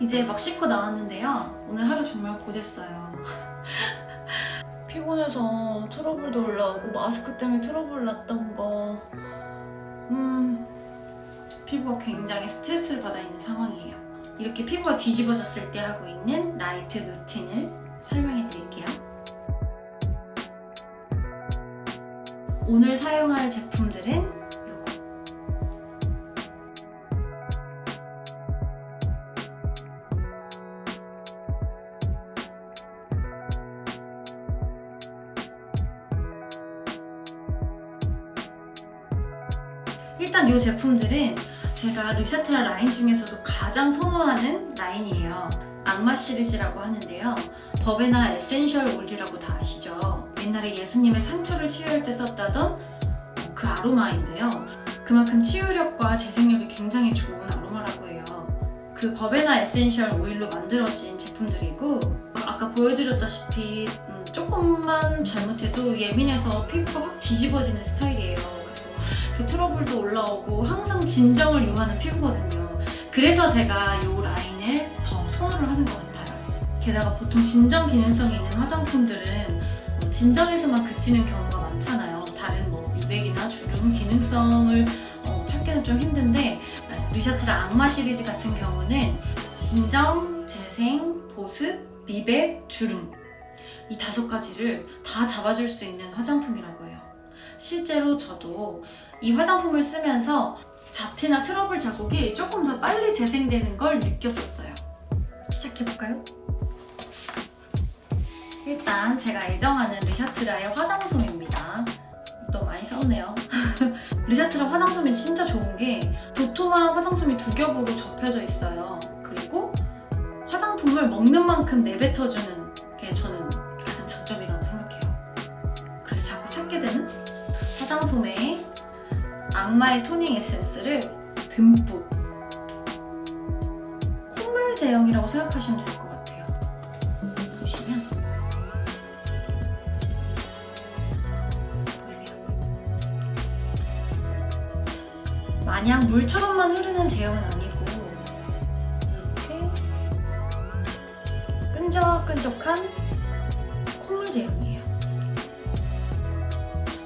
이제 막 씻고 나왔는데요. 오늘 하루 정말 고됐어요. 피곤해서 트러블도 올라오고 마스크 때문에 트러블 났던 거. 음, 피부가 굉장히 스트레스를 받아 있는 상황이에요. 이렇게 피부가 뒤집어졌을 때 하고 있는 라이트 루틴을 설명해 드릴게요. 오늘 사용할 제품들은 일단 이 제품들은 제가 르샤트라 라인 중에서도 가장 선호하는 라인이에요. 악마 시리즈라고 하는데요. 버베나 에센셜 오일이라고 다 아시죠? 옛날에 예수님의 상처를 치유할 때 썼다던 그 아로마인데요. 그만큼 치유력과 재생력이 굉장히 좋은 아로마라고 해요. 그 버베나 에센셜 오일로 만들어진 제품들이고 아까 보여드렸다시피 음, 조금만 잘못해도 예민해서 피부가 확 뒤집어지는 스타일이에요. 그 트러블도 올라오고 항상 진정을 요하는 피부거든요. 그래서 제가 이 라인을 더 선호를 하는 것 같아요. 게다가 보통 진정 기능성이 있는 화장품들은 뭐 진정에서만 그치는 경우가 많잖아요. 다른 뭐 미백이나 주름 기능성을 어, 찾기는 좀 힘든데 르샤트라 악마 시리즈 같은 경우는 진정, 재생, 보습, 미백, 주름 이 다섯 가지를 다 잡아줄 수 있는 화장품이라고 해요. 실제로 저도 이 화장품을 쓰면서 잡티나 트러블 자국이 조금 더 빨리 재생되는 걸 느꼈었어요. 시작해볼까요? 일단 제가 애정하는 르샤트라의 화장솜입니다. 또 많이 썼네요. 르샤트라 화장솜이 진짜 좋은 게 도톰한 화장솜이 두 겹으로 접혀져 있어요. 그리고 화장품을 먹는 만큼 내뱉어주는 악마의 토닝 에센스를 듬뿍 콧물 제형이라고 생각하시면 될 것 같아요. 보시면 보이세요? 마냥 물처럼만 흐르는 제형은 아니고 이렇게 끈적끈적한 콧물 제형이에요.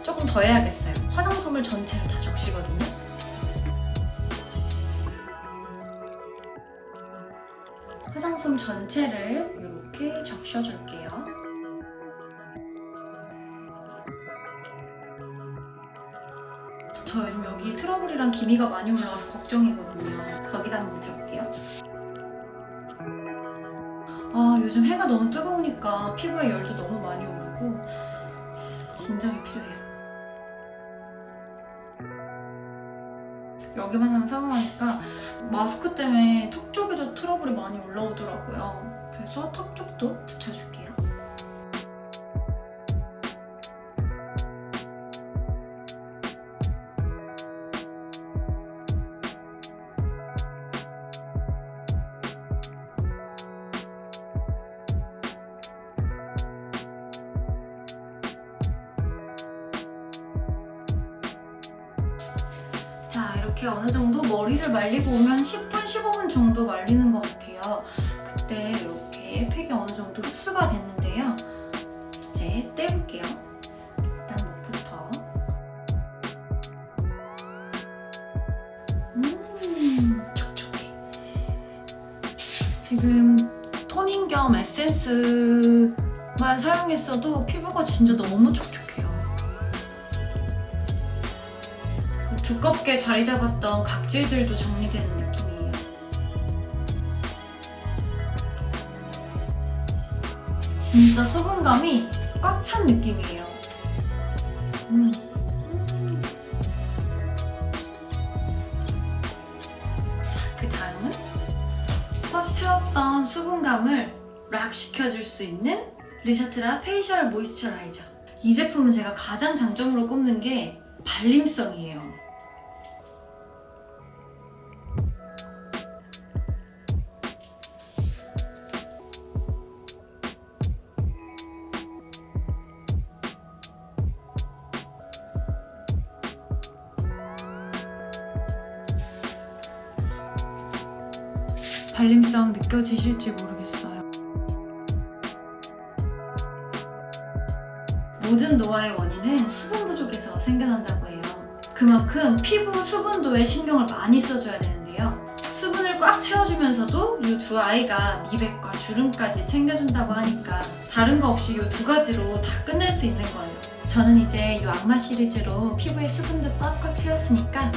조금 더 해야겠어요. 화장솜을 전체를 다 적시거든요. 화장솜 전체를 이렇게 적셔줄게요. 저 요즘 여기 트러블이랑 기미가 많이 올라와서 걱정이거든요. 거기다 한번 묻혀볼게요. 아, 요즘 해가 너무 뜨거우니까 피부에 열도 너무 많이 오르고 진정이 필요해요. 여기만 하면 사용하니까 마스크 때문에 턱 쪽에도 트러블이 많이 올라오더라고요. 그래서 턱 쪽도 붙여줄게요. 이렇게 어느 정도 머리를 말리고 오면 10분, 15분 정도 말리는 것 같아요. 그때 이렇게 팩이 어느 정도 흡수가 됐는데요. 이제 떼볼게요. 일단 목부터. 음, 촉촉해. 지금 토닝 겸 에센스만 사용했어도 피부가 진짜 너무 촉촉해 두껍게 자리 잡았던 각질들도 정리되는 느낌이에요. 진짜 수분감이 꽉 찬 느낌이에요. 음. 그 다음은 꽉 채웠던 수분감을 락 식혀줄 수 있는 르샤트라 페이셜 모이스처라이저. 이 제품은 제가 가장 장점으로 꼽는 게 발림성이에요. 발림성 느껴지실지 모르겠어요. 모든 노화의 원인은 수분 부족에서 생겨난다고 해요. 그만큼 피부 수분도에 신경을 많이 써줘야 되는데요. 수분을 꽉 채워주면서도 이 두 아이가 미백과 주름까지 챙겨준다고 하니까 다른 거 없이 이 두 가지로 다 끝낼 수 있는 거예요. 저는 이제 이 악마 시리즈로 피부에 수분도 꽉꽉 채웠으니까